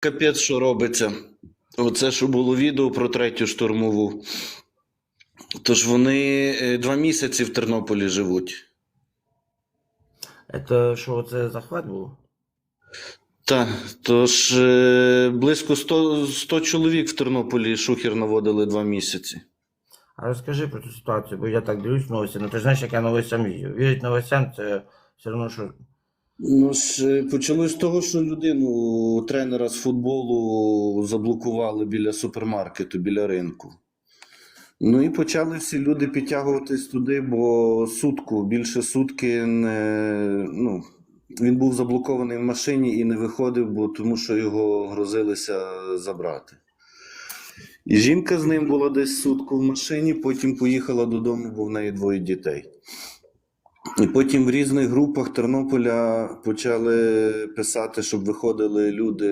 Капець, що робиться. Оце, що було відео про третю штурмову. Тож вони е, два місяці в Тернополі живуть. Это що це захват був? Так, тож е, близько 100, 100 чоловік в Тернополі шухер наводили два місяці. А розкажи про цю ситуацію, бо я так дивлюсь новості. Ну ти знаєш, як я новостям вірю. Вірить новостям, це все одно, що. Ну ж е, почалось з того, що людину, тренера з футболу, заблокували біля супермаркету, біля ринку. Ну і почали всі люди підтягуватись туди, бо сутку, більше сутки не, ну, він був заблокований в машині і не виходив, бо тому що його грозилися забрати. І жінка з ним була десь сутку в машині, потім поїхала додому, бо в неї двоє дітей. І потім в різних групах Тернополя почали писати, щоб виходили люди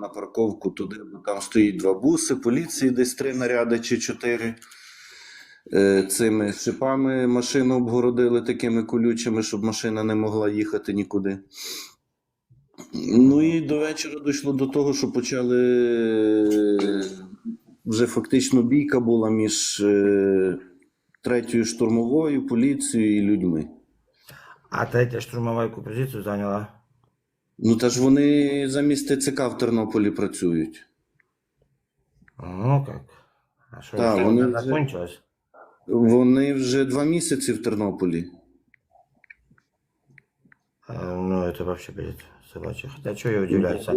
на парковку туди, бо там стоїть два буси, поліції десь три наряди чи чотири. Е, Цими шипами машину обгородили такими колючими, щоб машина не могла їхати нікуди. Ну і до вечора дійшло до того, що почали е, вже фактично бійка була між е, третьою штурмовою, поліцією і людьми. А третя штурмова яку позицію зайняла? Ну та ж вони замість ТЦК в Тернополі працюють. Ну як? А що, Так, вони вже вже- закончилось? Вони вже два місяці в Тернополі. Э, Ну, это вообще бред собачий. Хотя чого я удивляюся?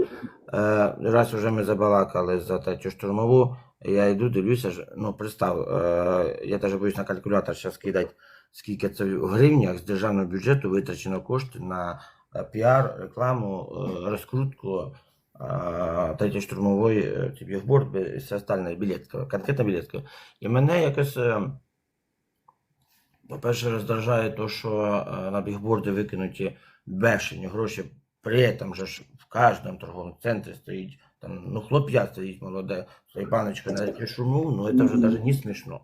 Е, раз уже ми забалакали за третю штурмову, я йду, дивлюся, ну представ, е, я навіть боюсь на калькулятор зараз кидати, скільки це в гривнях з державного бюджету витрачено кошти на е, піар, рекламу, е, розкрутку е, третьої штурмової, е, ті бігборд і все остальне, білетка, конкретно білетка. І мене якось. По-перше, роздражає те, що е, на бігборди викинуті бешені гроші. При этом же ж в кожному торговому центрі стоїть там, ну, хлоп'я стоїть молоде, стоїть баночка на речі шуму, ну це вже навіть не смішно.